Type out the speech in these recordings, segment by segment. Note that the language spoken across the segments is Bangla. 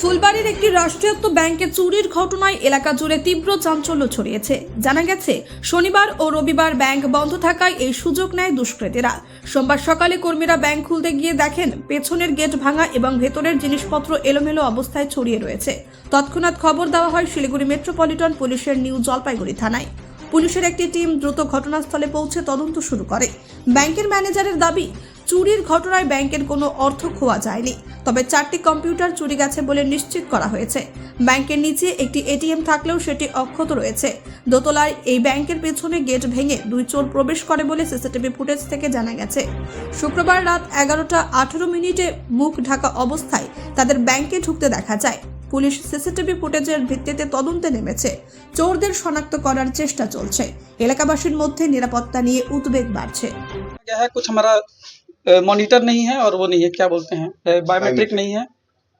ফুলবাড়ির একটি রাষ্ট্রায়ত্ত ব্যাংকে চুরির ঘটনায় এলাকা জুড়ে তীব্র চাঞ্চল্য ছড়িয়েছে। জানা গেছে, শনিবার ও রবিবার ব্যাংক বন্ধ থাকায় এই সুযোগ নেয় দুষ্কৃতীরা। সোমবার সকালে কর্মীরা ব্যাংক খুলতে গিয়ে দেখেন, পেছনের গেট ভাঙা এবং ভেতরের জিনিসপত্র এলোমেলো অবস্থায় ছড়িয়ে রয়েছে। তৎক্ষণাৎ খবর দেওয়া হয় শিলিগুড়ি মেট্রোপলিটন পুলিশের নিউ জলপাইগুড়ি থানায়। পুলিশের একটি টিম দ্রুত ঘটনাস্থলে পৌঁছে তদন্ত শুরু করে। ব্যাংকের ম্যানেজারের দাবি চুরির ঘটনায় ব্যাংকের কোনো অর্থ খোয়া যায়নি। তবে চারটি কম্পিউটার চুরি গেছে বলে নিশ্চিত করা হয়েছে। ব্যাংকের নিচে একটি এটিএম থাকলেও সেটি অক্ষত রয়েছে। দোতলায় এই ব্যাংকের পেছনে গেট ভেঙে দুই চোর প্রবেশ করে বলে সিসিটিভি ফুটেজ থেকে জানা গেছে। শুক্রবার রাত এগারোটা আঠেরো মিনিটে মুখ ঢাকা অবস্থায় তাদের ব্যাংকে ঢুকতে দেখা যায়। পুলিশ সিসিটিভি ফুটেজের ভিত্তিতে তদন্তে নেমেছে। চোরদের শনাক্ত করার চেষ্টা চলছে। এলাকাবাসীর মধ্যে নিরাপত্তা নিয়ে উদ্বেগ বাড়ছে। मॉनिटर नहीं है और वो नहीं है क्या बोलते हैं? बायोमेट्रिक नहीं है।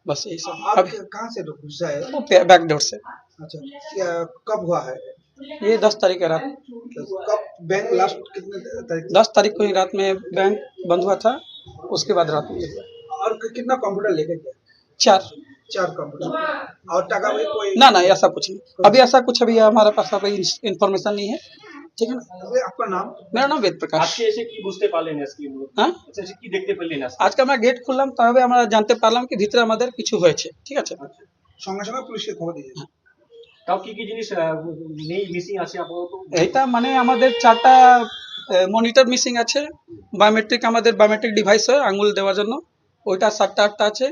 बस यही सब। अब कहाँ से घुसा है? वो बैक से। अच्छा कब हुआ है? ये दस तारीख की रात। कब? बैंक लास्ट कितने तारीख? दस तारीख को ही रात में बैंक बंद हुआ था उसके बाद रात में। और कितना कंप्यूटर लेके गया चार। चार कंप्यूटर और टका कोई ना ना ऐसा कुछ नहीं। अभी ऐसा कुछ अभी हमारे पास अभी इन्फॉर्मेशन नहीं है। ঠিক আছে। আপনার নাম? মেরা নাম বেদ প্রকাশ আজকে এসে কি বুঝতে পারলেন আজকে হ্যাঁ? আচ্ছা কি দেখতে পেলেন আজকে? আমরা গেট খুললাম তবে আমরা জানতে পারলাম কি ভিতরে আমাদের কিছু হয়েছে ঠিক আছে? আচ্ছা, সঙ্গে সঙ্গে পুলিশকে খবর দিয়ে হ্যাঁ। তাও কি কি জিনিস নেই মিসিং আছে আপাতত? এটা মানে আমাদের চারটা মনিটর মিসিং আছে। বায়োমেট্রিক আমাদের বায়োমেট্রিক ডিভাইস হয় আঙুল দেওয়ার জন্য। ওইটা সাতটা আটটা আছে।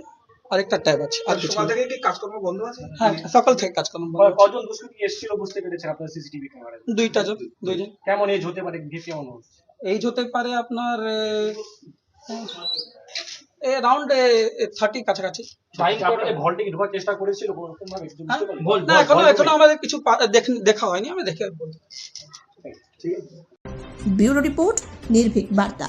আরেকটা ট্যাব আছে আর কিছু সকাল না। থেকে কি কাজকর্ম বন্ধ আছে? হ্যাঁ সকাল থেকে কাজ করলাম ক- কজন দুষ্কৃতী এসেছিল বুঝতে পেরেছেন আপনার সিসিটিভি ক্যামেরায় দুইটা জন দুইজন। কেমন এজ হতে পারে ভীতি কেমন হচ্ছে? এই হতে পারে আপনার এ রাউন্ড থার্টি কাছাকাছি। চেষ্টা করেছিল কোনোরকম ভাবে কিছু হ্যাঁ? না এখনও এখনও আমাদের কিছু দেখা হয়নি আমি দেখে আছে। ব্যুরো রিপোর্ট নির্ভীক বার্তা।